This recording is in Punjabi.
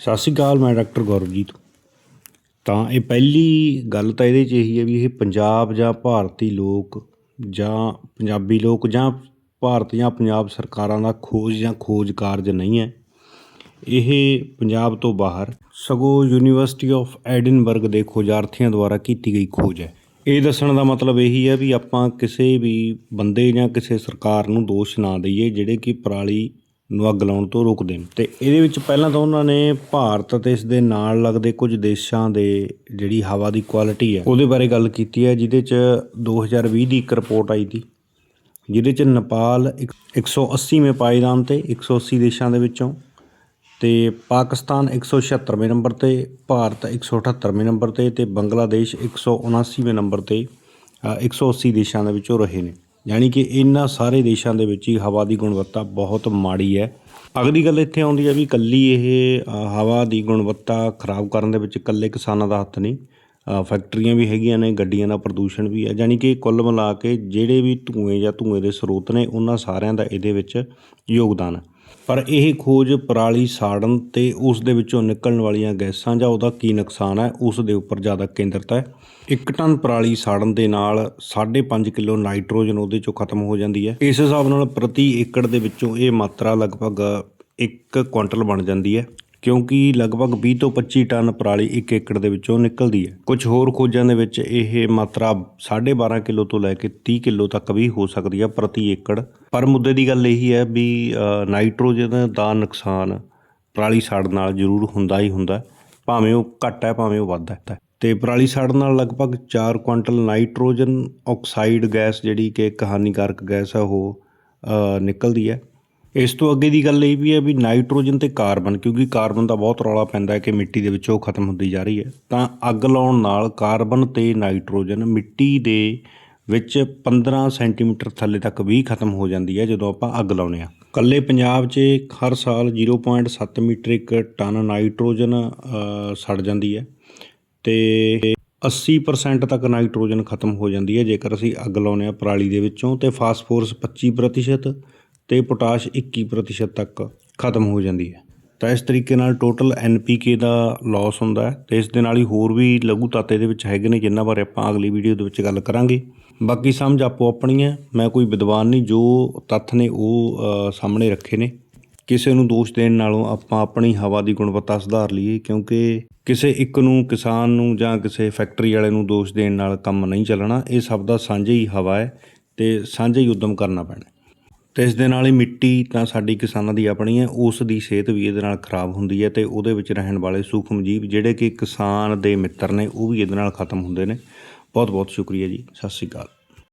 ਸਤਿ ਸ਼੍ਰੀ ਅਕਾਲ, ਮੈਂ ਡਾਕਟਰ ਗੌਰਵਜੀਤ। ਤਾਂ ਇਹ ਪਹਿਲੀ ਗੱਲ ਤਾਂ ਇਹਦੇ 'ਚ ਇਹੀ ਹੈ ਵੀ ਇਹ ਪੰਜਾਬ ਜਾਂ ਭਾਰਤੀ ਲੋਕ ਜਾਂ ਪੰਜਾਬੀ ਲੋਕ ਜਾਂ ਭਾਰਤ ਜਾਂ ਪੰਜਾਬ ਸਰਕਾਰਾਂ ਦਾ ਖੋਜ ਜਾਂ ਖੋਜ ਕਾਰਜ ਨਹੀਂ ਹੈ। ਇਹ ਪੰਜਾਬ ਤੋਂ ਬਾਹਰ ਸਗੋਂ ਯੂਨੀਵਰਸਿਟੀ ਆਫ ਐਡਿਨਬਰਗ ਦੇ ਖੋਜਾਰਥੀਆਂ ਦੁਆਰਾ ਕੀਤੀ ਗਈ ਖੋਜ ਹੈ। ਇਹ ਦੱਸਣ ਦਾ ਮਤਲਬ ਇਹੀ ਹੈ ਵੀ ਆਪਾਂ ਕਿਸੇ ਵੀ ਬੰਦੇ ਜਾਂ ਕਿਸੇ ਸਰਕਾਰ ਨੂੰ ਦੋਸ਼ ਨਾ ਦਈਏ, ਜਿਹੜੇ ਕਿ ਪਰਾਲੀ ਨੂੰ ਅੱਗ ਲਾਉਣ ਤੋਂ ਰੋਕਦੇ ਨੇ। ਤੇ ਇਹਦੇ ਵਿੱਚ ਪਹਿਲਾਂ ਤਾਂ ਉਹਨਾਂ ਨੇ ਭਾਰਤ ਅਤੇ ਇਸ ਦੇ ਨਾਲ ਲੱਗਦੇ ਕੁਝ ਦੇਸ਼ਾਂ ਦੇ ਜਿਹੜੀ ਹਵਾ ਦੀ ਕੁਆਲਿਟੀ ਹੈ ਉਹਦੇ ਬਾਰੇ ਗੱਲ ਕੀਤੀ ਹੈ ਜਿਹਦੇ 'ਚ 2020 ਦੀ ਇੱਕ ਰਿਪੋਰਟ ਆਈ ਸੀ ਜਿਹਦੇ 'ਚ ਨੇਪਾਲ ਇੱਕ- 180ਵੇਂ ਪਾਏਦਾਨ ਤੇ 180 ਦੇਸ਼ਾਂ ਦੇ ਵਿੱਚੋਂ ਤੇ ਪਾਕਿਸਤਾਨ 176ਵੇਂ ਨੰਬਰ ਤੇ ਭਾਰਤ 178ਵੇਂ ਨੰਬਰ ਤੇ ਤੇ ਬੰਗਲਾਦੇਸ਼ 179ਵੇਂ ਨੰਬਰ ਤੇ ਅ, 180 ਦੇਸ਼ਾਂ ਦੇ ਵਿੱਚੋਂ ਰਹੇ ਨੇ। ਯਾਨੀ ਕਿ ਇਹਨਾਂ ਸਾਰੇ ਦੇਸ਼ਾਂ ਦੇ ਵਿੱਚ ਹੀ ਹਵਾ ਦੀ ਗੁਣਵੱਤਾ ਬਹੁਤ ਮਾੜੀ ਹੈ। ਅਗਲੀ ਗੱਲ ਇੱਥੇ ਆਉਂਦੀ ਹੈ ਵੀ ਕੱਲੀ ਇਹ ਹਵਾ ਦੀ ਗੁਣਵੱਤਾ ਖਰਾਬ ਕਰਨ ਦੇ ਵਿੱਚ ਇਕੱਲੇ ਕਿਸਾਨਾਂ ਦਾ ਹੱਥ ਨਹੀਂ ਫੈਕਟਰੀਆਂ ਵੀ ਹੈਗੀਆਂ ਨੇ, ਗੱਡੀਆਂ ਦਾ ਪ੍ਰਦੂਸ਼ਣ ਵੀ ਹੈ। ਯਾਨੀ ਕਿ ਕੁੱਲ ਮਿਲਾ ਕੇ ਜਿਹੜੇ ਵੀ ਧੂਏ ਜਾਂ ਧੂਏ ਦੇ ਸਰੋਤ ਨੇ, ਉਹਨਾਂ ਸਾਰਿਆਂ ਦਾ ਇਹਦੇ ਵਿੱਚ ਯੋਗਦਾਨ। ਹੈ ਪਰ ਇਹ ਖੋਜ ਪਰਾਲੀ ਸਾੜਨ ਤੇ ਉਸ ਦੇ ਵਿੱਚੋਂ ਨਿਕਲਣ ਵਾਲੀਆਂ ਗੈਸਾਂ ਜਾਂ ਉਹਦਾ ਕੀ ਨੁਕਸਾਨ ਹੈ, ਉਸ ਦੇ ਉੱਪਰ ਜ਼ਿਆਦਾ ਕੇਂਦਰਿਤ ਹੈ। ਇੱਕ ਟਨ ਪਰਾਲੀ ਸਾੜਨ ਦੇ ਨਾਲ 5.5 ਕਿਲੋ ਨਾਈਟ੍ਰੋਜਨ ਉਹਦੇ ਚੋਂ ਖਤਮ ਹੋ ਜਾਂਦੀ ਹੈ। ਇਸ ਹਿਸਾਬ ਨਾਲ ਪ੍ਰਤੀ ਏਕੜ ਦੇ ਵਿੱਚੋਂ ਇਹ ਮਾਤਰਾ ਲਗਭਗ 1 ਕੁਇੰਟਲ ਬਣ ਜਾਂਦੀ ਹੈ। ਕਿਉਂਕਿ ਲਗਭਗ 20 ਤੋਂ 25 ਟਨ ਪਰਾਲੀ 1 ਏਕੜ ਦੇ ਵਿੱਚੋਂ ਨਿਕਲਦੀ ਹੈ। ਕੁਝ ਹੋਰ ਖੋਜਾਂ ਦੇ ਵਿੱਚ ਇਹ ਮਾਤਰਾ 12.5 ਕਿਲੋ ਤੋਂ ਲੈ ਕੇ 30 ਕਿਲੋ ਤੱਕ ਵੀ ਹੋ ਸਕਦੀ ਹੈ ਪ੍ਰਤੀ ਏਕੜ। ਪਰ ਮੁੱਦੇ ਦੀ ਗੱਲ ਇਹੀ ਹੈ ਵੀ ਨਾਈਟ੍ਰੋਜਨ ਦਾ ਨੁਕਸਾਨ ਪਰਾਲੀ ਸਾੜਨ ਨਾਲ ਜ਼ਰੂਰ ਹੁੰਦਾ ਹੀ ਹੁੰਦਾ ਭਾਵੇਂ ਉਹ ਘੱਟ ਹੈ, ਭਾਵੇਂ ਉਹ ਵੱਧ ਹੈ। ਤੇ ਪਰਾਲੀ ਸਾੜ ਨਾਲ ਲਗਭਗ 4 ਕੁਇੰਟਲ ਨਾਈਟ੍ਰੋਜਨ ਆਕਸਾਈਡ ਗੈਸ ਜਿਹੜੀ ਕਿ ਇੱਕ ਗੈਸ ਹੈ, ਉਹ ਨਿਕਲਦੀ ਹੈ। ਇਸ ਤੋਂ ਅੱਗੇ ਦੀ ਗੱਲ ਇਹ ਵੀ ਹੈ ਵੀ ਨਾਈਟ੍ਰੋਜਨ ਤੇ ਕਾਰਬਨ, ਕਿਉਂਕਿ ਕਾਰਬਨ ਦਾ ਬਹੁਤ ਰੌਲਾ ਪੈਂਦਾ ਹੈ ਕਿ ਮਿੱਟੀ ਦੇ ਵਿੱਚੋਂ ਖਤਮ ਹੁੰਦੀ ਜਾ ਰਹੀ ਹੈ, ਤਾਂ ਅੱਗ ਲਾਉਣ ਨਾਲ ਕਾਰਬਨ ਤੇ ਨਾਈਟ੍ਰੋਜਨ ਮਿੱਟੀ ਦੇ ਵਿੱਚ 15 ਸੈਂਟੀਮੀਟਰ ਥੱਲੇ ਤੱਕ ਵੀ ਖਤਮ ਹੋ ਜਾਂਦੀ ਹੈ ਜਦੋਂ ਆਪਾਂ ਅੱਗ ਲਾਉਨੇ ਆ ਕੱਲੇ ਪੰਜਾਬ 'ਚ ਹਰ ਸਾਲ 0.7 ਮੀਟ੍ਰਿਕ ਟਨ ਨਾਈਟ੍ਰੋਜਨ ਸੜ ਜਾਂਦੀ ਹੈ ਤੇ 80% ਤੱਕ ਨਾਈਟ੍ਰੋਜਨ ਖਤਮ ਹੋ ਜਾਂਦੀ ਹੈ। ਜੇਕਰ ਅਸੀਂ ਅੱਗ ਲਾਉਨੇ ਆ ਪਰਾਲੀ ਦੇ ਵਿੱਚੋਂ ਤੇ ਫਾਸਫੋਰਸ 25% ਤੇ ਪੋਟਾਸ਼ 21% ਤੱਕ ਖਤਮ ਹੋ ਜਾਂਦੀ ਹੈ। ਤਾਂ ਇਸ ਤਰੀਕੇ ਨਾਲ ਟੋਟਲ ਐਨਪੀਕੇ ਦਾ ਲਾਸ ਹੁੰਦਾ ਹੈ ਤੇ ਇਸ ਦੇ ਨਾਲ ਹੀ ਹੋਰ ਵੀ ਲਘੂ ਤੱਤ ਇਹਦੇ ਵਿੱਚ ਹੈਗੇ ਨੇ, ਜਿਨ੍ਹਾਂ ਬਾਰੇ ਆਪਾਂ ਅਗਲੀ ਵੀਡੀਓ ਦੇ ਵਿੱਚ ਗੱਲ ਕਰਾਂਗੇ। ਬਾਕੀ ਸਮਝ ਆਪੋ ਆਪਣੀ ਹੈ, ਮੈਂ ਕੋਈ ਵਿਦਵਾਨ ਨਹੀਂ, ਜੋ ਤੱਥ ਨੇ ਉਹ ਸਾਹਮਣੇ ਰੱਖੇ ਨੇ। ਕਿਸੇ ਨੂੰ ਦੋਸ਼ ਦੇਣ ਨਾਲੋਂ ਆਪਾਂ ਆਪਣੀ ਹਵਾ ਦੀ ਗੁਣਵੱਤਾ ਸੁਧਾਰ ਲਈਏ, ਕਿਉਂਕਿ ਕਿਸੇ ਇੱਕ ਨੂੰ, ਕਿਸਾਨ ਨੂੰ ਜਾਂ ਕਿਸੇ ਫੈਕਟਰੀ ਵਾਲੇ ਨੂੰ ਦੋਸ਼ ਦੇਣ ਨਾਲ ਕੰਮ ਨਹੀਂ ਚੱਲਣਾ। ਇਹ ਸਭ ਦਾ ਸਾਂਝਾ ਹੀ ਹਵਾ ਹੈ ਤੇ ਸਾਂਝੇ ਹੀ ਉਦਮ ਕਰਨਾ ਪੈਣਾ ਤੇ ਇਸ ਦੇ ਨਾਲ ਹੀ ਮਿੱਟੀ ਤਾਂ ਸਾਡੀ ਕਿਸਾਨਾਂ ਦੀ ਆਪਣੀ ਹੈ, ਉਸ ਦੀ ਸਿਹਤ ਵੀ ਇਹਦੇ ਨਾਲ ਖਰਾਬ ਹੁੰਦੀ ਹੈ ਤੇ ਉਹਦੇ ਵਿੱਚ ਰਹਿਣ ਵਾਲੇ ਸੂਖਮ ਜੀਵ ਜਿਹੜੇ ਕਿ ਕਿਸਾਨ ਦੇ ਮਿੱਤਰ ਨੇ, ਉਹ ਵੀ ਇਹਦੇ ਨਾਲ ਖਤਮ ਹੁੰਦੇ ਨੇ। ਬਹੁਤ ਬਹੁਤ ਸ਼ੁਕਰੀਆ ਜੀ। ਸਤਿ ਸ਼੍ਰੀ ਅਕਾਲ।